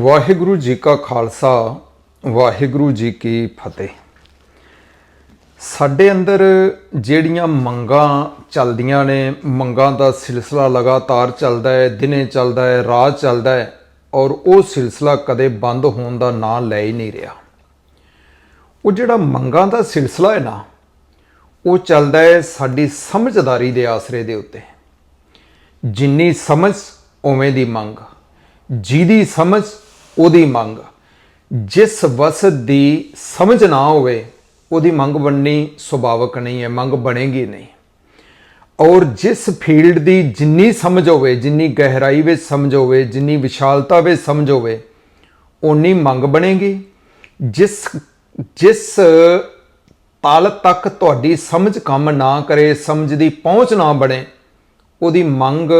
ਵਾਹਿਗੁਰੂ ਜੀ ਕਾ ਖਾਲਸਾ, ਵਾਹਿਗੁਰੂ ਜੀ ਕੀ ਫਤਿਹ। ਸਾਡੇ ਅੰਦਰ ਜਿਹੜੀਆਂ ਮੰਗਾਂ ਚੱਲਦੀਆਂ ਨੇ, ਮੰਗਾਂ ਦਾ ਸਿਲਸਿਲਾ ਲਗਾਤਾਰ ਚੱਲਦਾ ਹੈ, ਦਿਨੇ ਚੱਲਦਾ ਹੈ, ਰਾਤ ਚੱਲਦਾ ਹੈ, ਔਰ ਉਹ ਸਿਲਸਿਲਾ ਕਦੇ ਬੰਦ ਹੋਣ ਦਾ ਨਾਂ ਲੈ ਹੀ ਨਹੀਂ ਰਿਹਾ। ਉਹ ਜਿਹੜਾ ਮੰਗਾਂ ਦਾ ਸਿਲਸਿਲਾ ਹੈ ਨਾ, ਉਹ ਚੱਲਦਾ ਹੈ ਸਾਡੀ ਸਮਝਦਾਰੀ ਦੇ ਆਸਰੇ ਦੇ ਉੱਤੇ। ਜਿੰਨੀ ਸਮਝ ਉਵੇਂ ਦੀ ਮੰਗ, ਜਿਹਦੀ ਸਮਝ ਉਹਦੀ ਮੰਗ। ਜਿਸ ਵਸ ਦੀ ਸਮਝ ਨਾ ਹੋਵੇ, ਉਹਦੀ ਮੰਗ ਬਣਨੀ ਸੁਭਾਵਕ ਨਹੀਂ ਹੈ, ਮੰਗ ਬਣੇਗੀ ਨਹੀਂ। ਔਰ ਜਿਸ ਫੀਲਡ ਦੀ ਜਿੰਨੀ ਸਮਝ ਹੋਵੇ, ਜਿੰਨੀ ਗਹਿਰਾਈ ਵਿੱਚ ਸਮਝ ਹੋਵੇ, ਜਿੰਨੀ ਵਿਸ਼ਾਲਤਾ ਵਿੱਚ ਸਮਝ ਹੋਵੇ ਉਨੀ ਮੰਗ ਬਣੇਗੀ। ਜਿਸ ਜਿਸ ਤਲ ਤੱਕ ਤੁਹਾਡੀ ਸਮਝ ਕੰਮ ਨਾ ਕਰੇ, ਸਮਝ ਦੀ ਪਹੁੰਚ ਨਾ ਬਣੇ, ਉਹਦੀ ਮੰਗ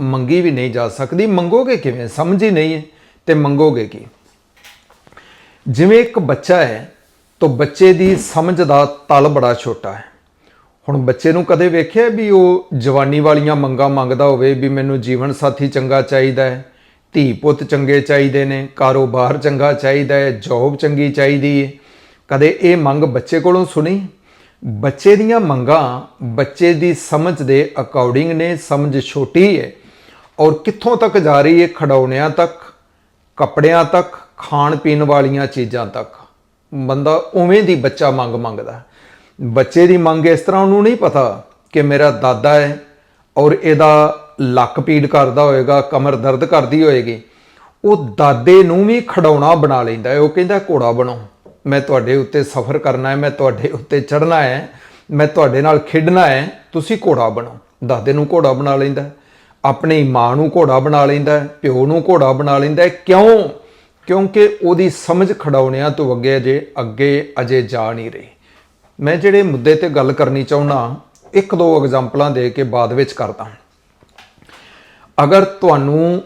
ਮੰਗੀ ਵੀ ਨਹੀਂ ਜਾ ਸਕਦੀ। ਮੰਗੋਗੇ ਕਿਵੇਂ? ਸਮਝ ਹੀ ਨਹੀਂ ਹੈ। ਤੇ ਮੰਗੋਗੇ ਕੀ? ਜਿਵੇਂ ਇੱਕ ਬੱਚਾ ਹੈ, ਤਾਂ ਬੱਚੇ ਦੀ ਸਮਝ ਦਾ ਤਲ ਬੜਾ ਛੋਟਾ ਹੈ। ਹੁਣ ਬੱਚੇ ਨੂੰ ਕਦੇ ਵੇਖਿਆ ਵੀ ਉਹ ਜਵਾਨੀ ਵਾਲੀਆਂ ਮੰਗਾਂ ਮੰਗਦਾ ਹੋਵੇ ਵੀ ਮੈਨੂੰ ਜੀਵਨ ਸਾਥੀ ਚੰਗਾ ਚਾਹੀਦਾ ਹੈ, ਧੀ ਪੁੱਤ ਚੰਗੇ ਚਾਹੀਦੇ ਨੇ, ਕਾਰੋਬਾਰ ਚੰਗਾ ਚਾਹੀਦਾ ਹੈ ਜੌਬ ਚੰਗੀ ਚਾਹੀਦੀ ਹੈ। ਕਦੇ ਇਹ ਮੰਗ ਬੱਚੇ ਕੋਲੋਂ ਸੁਣੀ? ਬੱਚੇ ਦੀਆਂ ਮੰਗਾਂ ਬੱਚੇ ਦੀ ਸਮਝ ਦੇ ਅਕੋਰਡਿੰਗ ਨੇ, ਸਮਝ ਛੋਟੀ ਹੈ। ਔਰ ਕਿੱਥੋਂ ਤੱਕ ਜਾ ਰਹੀ ਹੈ ਖਡਾਉਣਿਆਂ ਤੱਕ? ਕੱਪੜਿਆਂ ਤੱਕ, ਖਾਣ ਪੀਣ ਵਾਲੀਆਂ ਚੀਜ਼ਾਂ ਤੱਕ। ਬੰਦਾ ਉਵੇਂ ਦੀ ਬੱਚਾ ਮੰਗ ਮੰਗਦਾ ਬੱਚੇ ਦੀ ਮੰਗ ਇਸ ਤਰ੍ਹਾਂ ਉਹਨੂੰ ਨਹੀਂ ਪਤਾ ਕਿ ਮੇਰਾ ਦਾਦਾ ਹੈ ਔਰ ਇਹਦਾ ਲੱਕ ਪੀੜ ਕਰਦਾ ਹੋਏਗਾ, ਕਮਰ ਦਰਦ ਕਰਦੀ ਹੋਏਗੀ। ਉਹ ਦਾਦੇ ਨੂੰ ਵੀ ਖਡਾਉਣਾ ਬਣਾ ਲੈਂਦਾ ਹੈ। ਉਹ ਕਹਿੰਦਾ, ਘੋੜਾ ਬਣੋ। ਮੈਂ ਤੁਹਾਡੇ ਉੱਤੇ ਸਫ਼ਰ ਕਰਨਾ ਹੈ, ਮੈਂ ਤੁਹਾਡੇ ਉੱਤੇ ਚੜ੍ਹਨਾ ਹੈ, ਮੈਂ ਤੁਹਾਡੇ ਨਾਲ ਖੇਡਣਾ ਹੈ। ਤੁਸੀਂ ਘੋੜਾ ਬਣੋ। ਦਾਦੇ ਨੂੰ ਘੋੜਾ ਬਣਾ ਲੈਂਦਾ ਆਪਣੀ ਮਾਂ ਨੂੰ ਘੋੜਾ ਬਣਾ ਲੈਂਦਾ, ਪਿਓ ਨੂੰ ਘੋੜਾ ਬਣਾ ਲੈਂਦਾ। ਕਿਉਂ? ਕਿਉਂਕਿ ਉਹਦੀ ਸਮਝ ਖਡਾਉਣਿਆਂ ਤੋਂ ਅੱਗੇ ਅਜੇ ਅੱਗੇ ਅਜੇ ਜਾ ਨਹੀਂ ਰਹੀ। ਮੈਂ ਜਿਹੜੇ ਮੁੱਦੇ ਤੇ ਗੱਲ ਕਰਨੀ ਚਾਹੁੰਦਾ, ਇੱਕ ਦੋ ਐਗਜ਼ਾਮਪਲਾਂ ਦੇ ਕੇ ਬਾਅਦ ਵਿੱਚ ਕਰਦਾ ਅਗਰ ਤੁਹਾਨੂੰ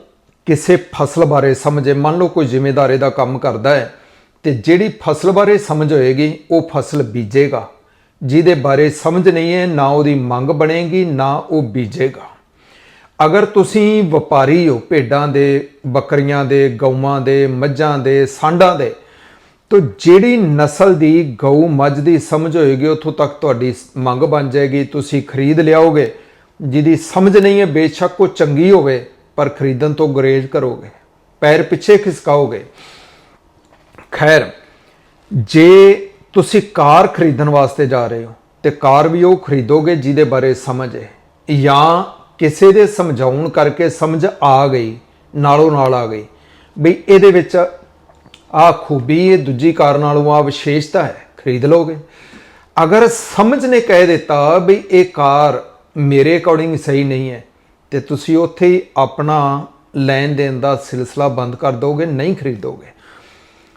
ਕਿਸੇ ਫਸਲ ਬਾਰੇ ਸਮਝੇ ਮੰਨ ਲਓ ਕੋਈ ਜ਼ਿੰਮੇਦਾਰੇ ਦਾ ਕੰਮ ਕਰਦਾ ਹੈ, ਤੇ ਜਿਹੜੀ ਫਸਲ ਬਾਰੇ ਸਮਝ ਹੋਏਗੀ, ਉਹ ਫਸਲ ਬੀਜੇਗਾ। ਜਿਹਦੇ ਬਾਰੇ ਸਮਝ ਨਹੀਂ ਹੈ, ਨਾ ਉਹਦੀ ਮੰਗ ਬਣੇਗੀ, ਨਾ ਉਹ ਬੀਜੇਗਾ। ਅਗਰ ਤੁਸੀਂ ਵਪਾਰੀ ਹੋ, ਭੇਡਾਂ ਦੇ, ਬੱਕਰੀਆਂ ਦੇ, ਗਊਆਂ ਦੇ, ਮੱਝਾਂ ਦੇ, ਸਾਂਡਾਂ ਦੇ, ਤੋ ਜਿਹੜੀ ਨਸਲ ਦੀ ਗਊ ਮੱਝ ਦੀ ਸਮਝ ਹੋਏਗੀ, ਉੱਥੋਂ ਤੱਕ ਤੁਹਾਡੀ ਮੰਗ ਬਣ ਜਾਏਗੀ, ਤੁਸੀਂ ਖਰੀਦ ਲਿਆਓਗੇ। ਜਿਹਦੀ ਸਮਝ ਨਹੀਂ ਹੈ, ਬੇਸ਼ੱਕ ਉਹ ਚੰਗੀ ਹੋਵੇ, ਪਰ ਖਰੀਦਣ ਤੋਂ ਗੁਰੇਜ਼ ਕਰੋਗੇ, ਪੈਰ ਪਿੱਛੇ ਖਿਸਕਾਓਗੇ। ਖੈਰ, ਜੇ ਤੁਸੀਂ ਕਾਰ ਖਰੀਦਣ ਵਾਸਤੇ ਜਾ ਰਹੇ ਹੋ, ਤੇ ਕਾਰ ਵੀ ਉਹ ਖਰੀਦੋਗੇ ਜਿਹਦੇ ਬਾਰੇ ਸਮਝ ਹੈ, ਜਾਂ ਕਿਸੇ ਦੇ ਸਮਝਾਉਣ ਕਰਕੇ ਸਮਝ ਆ ਗਈ, ਨਾਲੋਂ ਨਾਲ ਆ ਗਈ। ਵੀ ਇਹਦੇ ਵਿੱਚ ਆ ਖੂਬੀ, ਇਹ ਦੂਜੀ ਕਾਰ ਨਾਲੋਂ ਆ ਵਿਸ਼ੇਸ਼ਤਾ ਹੈ, ਖਰੀਦ ਲੋਗੇ ਅਗਰ ਸਮਝ ਨੇ ਕਹਿ ਦਿੱਤਾ ਵੀ ਇਹ ਕਾਰ ਮੇਰੇ ਅਕੋਰਡਿੰਗ ਸਹੀ ਨਹੀਂ ਹੈ, ਤੇ ਤੁਸੀਂ ਉੱਥੇ ਹੀ ਆਪਣਾ ਲੈਣ ਦੇਣ ਦਾ ਸਿਲਸਿਲਾ ਬੰਦ ਕਰ ਦੋਗੇ, ਨਹੀਂ ਖਰੀਦੋਗੇ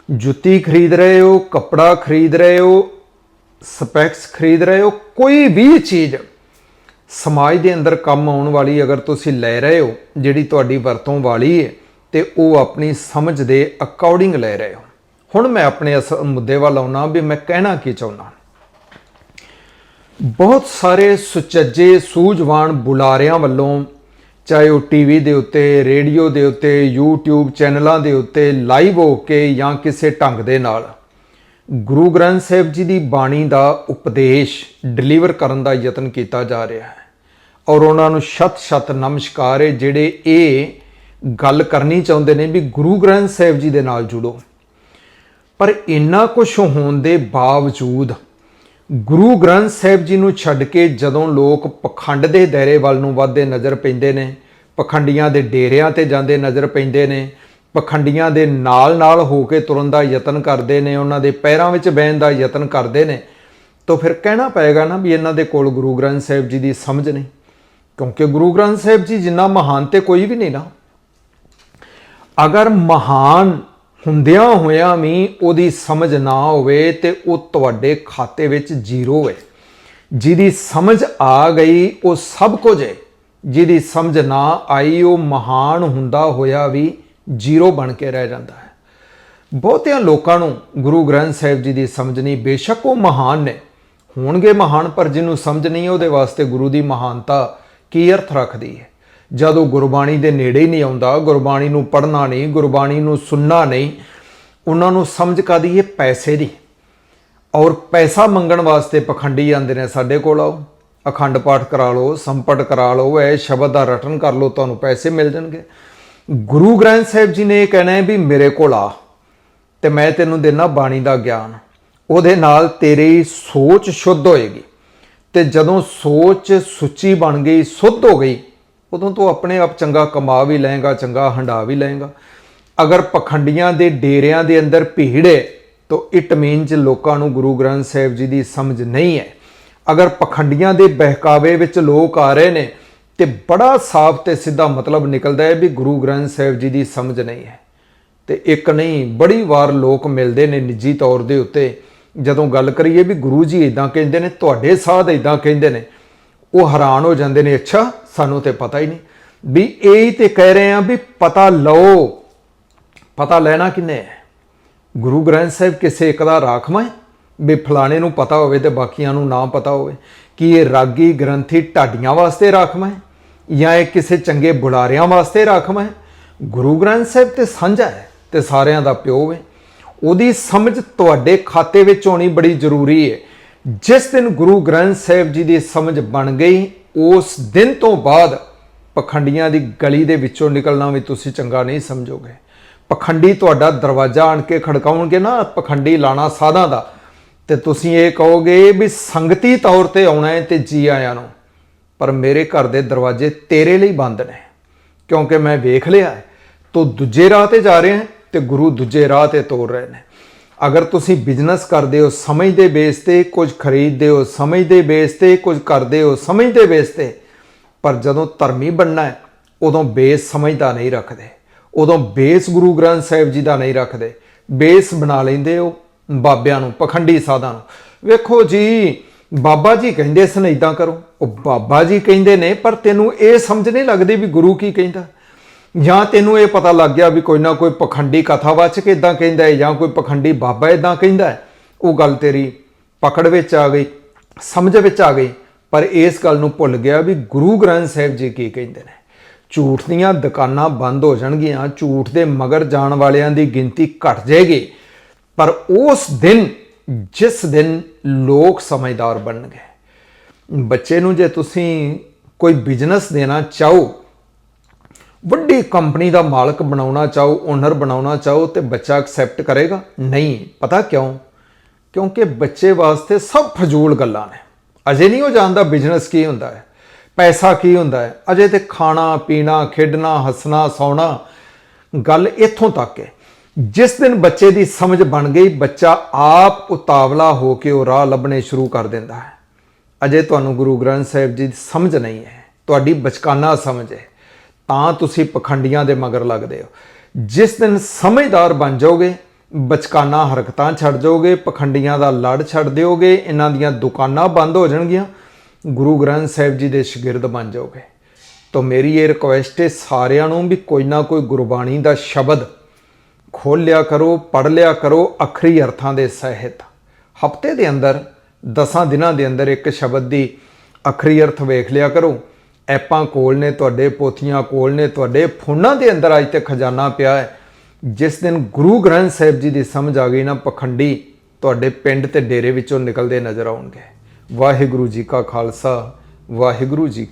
ਜੁੱਤੀ ਖਰੀਦ ਰਹੇ ਹੋ, ਕੱਪੜਾ ਖਰੀਦ ਰਹੇ ਹੋ, ਸਪੈਕਸ ਖਰੀਦ ਰਹੇ ਹੋ, ਕੋਈ ਵੀ ਚੀਜ਼ ਸਮਾਜ ਦੇ ਅੰਦਰ ਕੰਮ ਆਉਣ ਵਾਲੀ ਅਗਰ ਤੁਸੀਂ ਲੈ ਰਹੇ ਹੋ, ਜਿਹੜੀ ਤੁਹਾਡੀ ਵਰਤੋਂ ਵਾਲੀ ਹੈ ਤੇ ਉਹ ਆਪਣੀ ਸਮਝ ਦੇ ਅਕੋਰਡਿੰਗ ਲੈ ਰਹੇ ਹੋ। ਹੁਣ ਮੈਂ ਆਪਣੇ ਅਸ ਮੁੱਦੇ ਵੱਲ ਆਉਣਾ ਵੀ ਮੈਂ ਕਹਿਣਾ ਕੀ ਚਾਹੁੰਦਾ ਬਹੁਤ ਸਾਰੇ ਸੁਚੱਜੇ, ਸੂਝਵਾਨ ਬੁਲਾਰਿਆਂ ਵੱਲੋਂ, ਚਾਹੇ ਉਹ ਟੀਵੀ ਦੇ ਉੱਤੇ, ਰੇਡੀਓ ਦੇ ਉੱਤੇ, YouTube ਚੈਨਲਾਂ ਦੇ ਉੱਤੇ ਲਾਈਵ ਹੋ ਕੇ ਜਾਂ ਕਿਸੇ ਢੰਗ ਦੇ ਨਾਲ, ਗੁਰੂ ਗ੍ਰੰਥ ਸਾਹਿਬ ਜੀ ਦੀ ਬਾਣੀ ਦਾ ਉਪਦੇਸ਼ ਡਿਲੀਵਰ ਕਰਨ ਦਾ ਯਤਨ ਕੀਤਾ ਜਾ ਰਿਹਾ ਹੈ। ਔਰ ਉਹਨਾਂ ਨੂੰ ਸ਼ਤ-ਸ਼ਤ ਨਮਸਕਾਰ ਹੈ, ਜਿਹੜੇ ਇਹ ਗੱਲ ਕਰਨੀ ਚਾਹੁੰਦੇ ਨੇ ਵੀ ਗੁਰੂ ਗ੍ਰੰਥ ਸਾਹਿਬ ਜੀ ਦੇ ਨਾਲ ਜੁੜੋ। ਪਰ ਇੰਨਾ ਕੁਝ ਹੋਣ ਦੇ ਬਾਵਜੂਦ ਗੁਰੂ ਗ੍ਰੰਥ ਸਾਹਿਬ ਜੀ ਨੂੰ ਛੱਡ ਕੇ ਜਦੋਂ ਲੋਕ ਪਖੰਡ ਦੇ ਦਾਇਰੇ ਵੱਲ ਨੂੰ ਵੱਧਦੇ ਨਜ਼ਰ ਪੈਂਦੇ ਨੇ, ਪਖੰਡੀਆਂ ਦੇ ਡੇਰਿਆਂ ਤੇ ਜਾਂਦੇ ਨਜ਼ਰ ਪੈਂਦੇ ਨੇ, ਪਖੰਡੀਆਂ ਦੇ ਨਾਲ-ਨਾਲ ਹੋ ਕੇ ਤੁਰਨ ਦਾ ਯਤਨ ਕਰਦੇ ਨੇ, ਉਹਨਾਂ ਦੇ ਪੈਰਾਂ ਵਿੱਚ ਬਹਿਣ ਦਾ ਯਤਨ ਕਰਦੇ ਨੇ, ਤਾਂ ਫਿਰ ਕਹਿਣਾ ਪਏਗਾ ਨਾ ਵੀ ਇਹਨਾਂ ਦੇ ਕੋਲ ਗੁਰੂ ਗ੍ਰੰਥ ਸਾਹਿਬ ਜੀ ਦੀ ਸਮਝ ਨਹੀਂ। ਕਿਉਂਕਿ ਗੁਰੂ ਗ੍ਰੰਥ ਸਾਹਿਬ ਜੀ ਜਿੰਨਾ ਮਹਾਨ ਤੇ ਕੋਈ ਵੀ ਨਹੀਂ ਨਾ। ਅਗਰ ਮਹਾਨ ਹੁੰਦਿਆਂ ਹੋਇਆਂ ਵੀ ਉਹਦੀ ਸਮਝ ਨਾ ਹੋਵੇ ਤੇ ਉਹ ਤੁਹਾਡੇ ਖਾਤੇ ਵਿੱਚ ਜ਼ੀਰੋ ਹੈ ਜਿਹਦੀ ਸਮਝ ਆ ਗਈ, ਉਹ ਸਭ ਕੁਝ ਹੈ। ਜਿਹਦੀ ਸਮਝ ਨਾ ਆਈ, ਉਹ ਮਹਾਨ ਹੁੰਦਾ ਹੋਇਆ ਵੀ ਜ਼ੀਰੋ ਬਣ ਕੇ ਰਹਿ ਜਾਂਦਾ ਹੈ। ਬਹੁਤਿਆਂ ਲੋਕਾਂ ਨੂੰ ਗੁਰੂ ਗ੍ਰੰਥ ਸਾਹਿਬ ਜੀ ਦੀ ਸਮਝ ਨਹੀਂ। ਬੇਸ਼ੱਕ ਉਹ ਮਹਾਨ ਨੇ। ਹੋਣਗੇ ਮਹਾਨ, ਪਰ ਜਿਹਨੂੰ ਸਮਝ ਨਹੀਂ, ਉਹਦੇ ਵਾਸਤੇ ਗੁਰੂ ਦੀ ਮਹਾਨਤਾ ਕੀ ਅਰਥ ਰੱਖਦੀ ਹੈ। ਜਦੋਂ ਗੁਰਬਾਣੀ ਦੇ ਨੇੜੇ ਹੀ ਨਹੀਂ ਆਉਂਦਾ, ਗੁਰਬਾਣੀ ਨੂੰ ਪੜ੍ਹਨਾ ਨਹੀਂ, ਗੁਰਬਾਣੀ ਨੂੰ ਸੁਣਨਾ ਨਹੀਂ, ਉਹਨਾਂ ਨੂੰ ਸਮਝ ਕਾਦੀ ਇਹ ਪੈਸੇ ਦੀ। ਔਰ ਪੈਸਾ ਮੰਗਣ ਵਾਸਤੇ ਪਖੰਡੀ ਜਾਂਦੇ ਨੇ, ਸਾਡੇ ਕੋਲ ਆਓ, ਅਖੰਡ ਪਾਠ ਕਰਾ ਲਓ, ਸੰਪਟ ਕਰਾ ਲਓ, ਇਹ ਸ਼ਬਦ ਦਾ ਰਟਨ ਕਰ ਲਓ, ਤੁਹਾਨੂੰ ਪੈਸੇ ਮਿਲ ਜਾਣਗੇ। ਗੁਰੂ ਗ੍ਰੰਥ ਸਾਹਿਬ ਜੀ ਨੇ ਇਹ ਕਹਿਣਾ ਹੈ ਵੀ ਮੇਰੇ ਕੋਲ ਆ ਤੇ ਮੈਂ ਤੈਨੂੰ ਦੇਣਾ ਬਾਣੀ ਦਾ ਗਿਆਨ। ਉਹਦੇ ਨਾਲ ਤੇਰੀ ਸੋਚ ਸ਼ੁੱਧ ਹੋਏਗੀ। ਤੇ ਜਦੋਂ ਸੋਚ ਸੁੱਚੀ ਬਣ ਗਈ, ਸੁੱਧ ਹੋ ਗਈ, ਉਦੋਂ ਤੋਂ ਆਪਣੇ ਆਪ ਚੰਗਾ ਕਮਾ ਵੀ ਲਏਗਾ, ਚੰਗਾ ਹੰਡਾ ਵੀ ਲਏਗਾ। ਅਗਰ ਪਖੰਡੀਆਂ ਦੇ ਡੇਰਿਆਂ ਦੇ ਅੰਦਰ ਭੀੜ ਹੈ ਤਾਂ ਇਟ ਮੀਨਸ ਲੋਕਾਂ ਨੂੰ ਗੁਰੂ ਗ੍ਰੰਥ ਸਾਹਿਬ ਜੀ ਦੀ ਸਮਝ ਨਹੀਂ ਹੈ। ਅਗਰ ਪਖੰਡੀਆਂ ਦੇ ਬਹਿਕਾਵੇ ਵਿੱਚ ਲੋਕ ਆ ਰਹੇ ਨੇ, ਤੇ ਬੜਾ ਸਾਫ਼ ਤੇ ਸਿੱਧਾ ਮਤਲਬ ਨਿਕਲਦਾ ਹੈ ਵੀ ਗੁਰੂ ਗ੍ਰੰਥ ਸਾਹਿਬ ਜੀ ਦੀ ਸਮਝ ਨਹੀਂ ਹੈ। ਤੇ ਇੱਕ ਨਹੀਂ, ਬੜੀ ਵਾਰ ਲੋਕ ਮਿਲਦੇ ਨੇ ਨਿੱਜੀ ਤੌਰ ਦੇ ਉੱਤੇ ਜਦੋਂ ਗੱਲ ਕਰੀਏ ਵੀ ਗੁਰੂ ਜੀ ਇਦਾਂ ਕਹਿੰਦੇ ਨੇ, ਤੁਹਾਡੇ ਸਾਧ ਇਦਾਂ ਕਹਿੰਦੇ ਨੇ, ਉਹ ਹੈਰਾਨ ਹੋ ਜਾਂਦੇ ਨੇ, ਅੱਛਾ, ਸਾਨੂੰ ਤੇ ਪਤਾ ਹੀ ਨਹੀਂ। ਵੀ ਇਹ ਹੀ ਤੇ ਕਹਿ ਰਹੇ ਆ ਵੀ ਪਤਾ ਲਓ, ਪਤਾ ਲੈਣਾ ਕਿੰਨੇ ਹੈ? ਗੁਰੂ ਗ੍ਰੰਥ ਸਾਹਿਬ ਕਿਸੇ ਇੱਕ ਦਾ ਰਾਖਵਾਂ ਹੈ? ਵੀ ਫਲਾਣੇ ਨੂੰ ਪਤਾ ਹੋਵੇ ਤੇ ਬਾਕੀਆਂ ਨੂੰ ਨਾ ਪਤਾ ਹੋਵੇ। ਕਿ ਇਹ ਰਾਗੀ ਗ੍ਰੰਥੀ ਢਾਡੀਆਂ ਵਾਸਤੇ ਰਾਖਵਾਂ ਹੈ? ਜਾਂ ਇਹ ਕਿਸੇ ਚੰਗੇ ਬੁਲਾਰਿਆਂ ਵਾਸਤੇ ਰਾਖਵਾਂ ਹੈ? ਗੁਰੂ ਗ੍ਰੰਥ ਸਾਹਿਬ ਤੇ ਸਾਂਝਾ ਹੈ ਤੇ ਸਾਰਿਆਂ ਦਾ ਪਿਓ ਹੈ। ਉਹਦੀ ਸਮਝ ਤੁਹਾਡੇ ਖਾਤੇ ਵਿੱਚ ਹੋਣੀ ਬੜੀ ਜ਼ਰੂਰੀ ਹੈ। ਜਿਸ ਦਿਨ ਗੁਰੂ ਗ੍ਰੰਥ ਸਾਹਿਬ ਜੀ ਦੀ ਸਮਝ ਬਣ ਗਈ, ਉਸ ਦਿਨ ਤੋਂ ਬਾਅਦ ਪਖੰਡੀਆਂ ਦੀ ਗਲੀ ਦੇ ਵਿੱਚੋਂ ਨਿਕਲਣਾ ਵੀ ਤੁਸੀਂ ਚੰਗਾ ਨਹੀਂ ਸਮਝੋਗੇ। ਪਖੰਡੀ ਤੁਹਾਡਾ ਦਰਵਾਜ਼ਾ ਆਣ ਕੇ ਖੜਕਾਉਣਗੇ ਨਾ, ਪਖੰਡੀ ਲਾਣਾ ਸਾਧਾਂ ਦਾ। ਤੇ ਤੁਸੀਂ ਇਹ ਕਹੋਗੇ ਵੀ ਸੰਗਤੀ ਤੌਰ ਤੇ ਆਉਣਾ ਹੈ ਤੇ ਜੀ ਆਇਆਂ ਨੂੰ। ਪਰ ਮੇਰੇ ਘਰ ਦੇ ਦਰਵਾਜ਼ੇ ਤੇਰੇ ਲਈ ਬੰਦ ਨੇ, ਕਿਉਂਕਿ ਮੈਂ ਵੇਖ ਲਿਆ ਤੂੰ ਦੂਜੇ ਰਾਹ ਤੇ ਜਾ ਰਿਹਾ ਹੈ ਤੇ ਗੁਰੂ ਦੂਜੇ ਰਾਹ ਤੇ ਤੋਰ ਰਹੇ ਨੇ। ਅਗਰ ਤੁਸੀਂ ਬਿਜ਼ਨਸ ਕਰਦੇ ਹੋ, ਸਮਝਦੇ ਬੇਸ ਤੇ, ਕੁਝ ਖਰੀਦਦੇ ਹੋ, ਸਮਝਦੇ ਬੇਸ ਤੇ, ਕੁਝ ਕਰਦੇ ਹੋ, ਸਮਝਦੇ ਬੇਸ ਤੇ, ਪਰ ਜਦੋਂ ਧਰਮੀ ਬਣਨਾ ਹੈ, ਉਦੋਂ ਬੇਸ ਸਮਝਦਾ ਨਹੀਂ ਰੱਖਦੇ। ਉਦੋਂ ਬੇਸ ਗੁਰੂ ਗ੍ਰੰਥ ਸਾਹਿਬ ਜੀ ਦਾ ਨਹੀਂ ਰੱਖਦੇ। ਬੇਸ ਬਣਾ ਲੈਂਦੇ ਹੋ ਬਾਬਿਆਂ ਨੂੰ, ਪਖੰਡੀ ਸਾਧਾਂ ਨੂੰ। ਵੇਖੋ ਜੀ, ਬਾਬਾ ਜੀ ਕਹਿੰਦੇ ਸਨ ਇਦਾਂ ਕਰੋ। ਉਹ ਬਾਬਾ ਜੀ ਕਹਿੰਦੇ ਨੇ, ਪਰ ਤੈਨੂੰ ਇਹ ਸਮਝ ਨਹੀਂ ਲੱਗਦੀ ਵੀ ਗੁਰੂ ਕੀ ਕਹਿੰਦਾ। ਜਾਂ ਤੈਨੂੰ ਇਹ ਪਤਾ ਲੱਗ ਗਿਆ ਵੀ ਕੋਈ ਨਾ ਕੋਈ ਪਖੰਡੀ ਕਥਾਵਾਚਕ ਇਦਾਂ ਕਹਿੰਦਾ ਹੈ ਜਾਂ ਕੋਈ ਪਖੰਡੀ ਬਾਬਾ ਇਦਾਂ ਕਹਿੰਦਾ ਹੈ, ਉਹ ਗੱਲ ਤੇਰੀ ਪਕੜ ਵਿੱਚ ਆ ਗਈ, ਸਮਝ ਵਿੱਚ ਆ ਗਈ, ਪਰ ਇਸ ਗੱਲ ਨੂੰ ਭੁੱਲ ਗਿਆ ਵੀ ਗੁਰੂ ਗ੍ਰੰਥ ਸਾਹਿਬ ਜੀ ਕੀ ਕਹਿੰਦੇ ਨੇ। ਝੂਠ ਦੀਆਂ ਦੁਕਾਨਾਂ ਬੰਦ ਹੋ ਜਾਣਗੀਆਂ, ਝੂਠ ਦੇ ਮਗਰ ਜਾਣ ਵਾਲਿਆਂ ਦੀ ਗਿਣਤੀ ਘਟ ਜਾਏਗੀ, ਪਰ ਉਸ ਦਿਨ, ਜਿਸ ਦਿਨ ਲੋਕ ਸਮਝਦਾਰ ਬਣਨਗੇ। ਬੱਚੇ ਨੂੰ ਜੇ ਤੁਸੀਂ ਕੋਈ ਬਿਜ਼ਨਸ ਦੇਣਾ ਚਾਹੋ ਵੱਡੀ ਕੰਪਨੀ ਦਾ ਮਾਲਕ ਬਣਾਉਣਾ ਚਾਹੋ ਓਨਰ ਬਣਾਉਣਾ ਚਾਹੋ ਤੇ ਬੱਚਾ ਐਕਸੈਪਟ ਕਰੇਗਾ? ਨਹੀਂ। ਪਤਾ ਕਿਉਂ? ਕਿਉਂਕਿ ਬੱਚੇ ਵਾਸਤੇ ਸਭ ਫਜ਼ੂਲ ਗੱਲਾਂ ਨੇ। ਅਜੇ ਨਹੀਂ ਉਹ ਜਾਣਦਾ ਬਿਜ਼ਨਸ ਕੀ ਹੁੰਦਾ ਹੈ, ਪੈਸਾ ਕੀ ਹੁੰਦਾ ਹੈ। ਅਜੇ ਤੇ ਖਾਣਾ, ਪੀਣਾ, ਖੇਡਣਾ, ਹੱਸਣਾ, ਸੌਣਾ ਗੱਲ ਇੱਥੋਂ ਤੱਕ ਹੈ। ਜਿਸ ਦਿਨ ਬੱਚੇ ਦੀ ਸਮਝ ਬਣ ਗਈ, ਬੱਚਾ ਆਪ ਉਤਾਵਲਾ ਹੋ ਕੇ ਉਹ ਰਾਹ ਲੱਭਣੇ ਸ਼ੁਰੂ ਕਰ ਦਿੰਦਾ ਹੈ। ਅਜੇ ਤੁਹਾਨੂੰ ਗੁਰੂ ਗ੍ਰੰਥ ਸਾਹਿਬ ਜੀ ਦੀ ਸਮਝ ਨਹੀਂ ਹੈ। ਤੁਹਾਡੀ ਬਚਕਾਨਾ ਸਮਝ ਹੈ। ਤਾਂ ਤੁਸੀਂ ਪਖੰਡੀਆਂ ਦੇ ਮਗਰ ਲੱਗਦੇ ਹੋ। ਜਿਸ ਦਿਨ ਸਮਝਦਾਰ ਬਣ ਜਾਓਗੇ, ਬਚਕਾਨਾ ਹਰਕਤਾਂ ਛੱਡ ਜਾਓਗੇ, ਪਖੰਡੀਆਂ ਦਾ ਲੜ ਛੱਡ ਦਿਓਗੇ, ਇਹਨਾਂ ਦੀਆਂ ਦੁਕਾਨਾਂ ਬੰਦ ਹੋ ਜਾਣਗੀਆਂ, ਗੁਰੂ ਗ੍ਰੰਥ ਸਾਹਿਬ ਜੀ ਦੇ ਸ਼ਾਗਿਰਦ ਬਣ ਜਾਓਗੇ। ਤਾਂ ਮੇਰੀ ਇਹ ਰਿਕੁਐਸਟ ਹੈ ਸਾਰਿਆਂ ਨੂੰ ਵੀ ਕੋਈ ਨਾ ਕੋਈ ਗੁਰਬਾਣੀ ਦਾ ਸ਼ਬਦ ਖੋਲ ਲਿਆ ਕਰੋ ਪੜ ਲਿਆ ਕਰੋ, ਅਖਰੀ ਅਰਥਾਂ ਦੇ ਸਹਿਤ। ਹਫ਼ਤੇ ਦੇ ਅੰਦਰ 10 ਦਿਨਾਂ ਦੇ ਅੰਦਰ ਇੱਕ ਸ਼ਬਦ ਦੀ ਅਖਰੀ ਅਰਥ ਵੇਖ ਲਿਆ ਕਰੋ। ਐਪਾਂ ਕੋਲ ਨੇ, ਤੁਹਾਡੇ ਪੋਥੀਆਂ ਕੋਲ ਨੇ, ਤੁਹਾਡੇ ਫੋਨਾਂ ਦੇ ਅੰਦਰ ਅੱਜ ਤੇ ਖਜ਼ਾਨਾ ਪਿਆ ਹੈ। ਜਿਸ ਦਿਨ ਗੁਰੂ ਗ੍ਰੰਥ ਸਾਹਿਬ ਜੀ ਦੀ ਸਮਝ ਆ ਗਈ ਨਾ, ਪਖੰਡੀ ਤੁਹਾਡੇ ਪਿੰਡ ਤੇ ਡੇਰੇ ਵਿੱਚੋਂ ਨਿਕਲਦੇ ਨਜ਼ਰ ਆਉਣਗੇ। ਵਾਹਿਗੁਰੂ ਜੀ ਕਾ ਖਾਲਸਾ, ਵਾਹਿਗੁਰੂ ਜੀ ਕੀ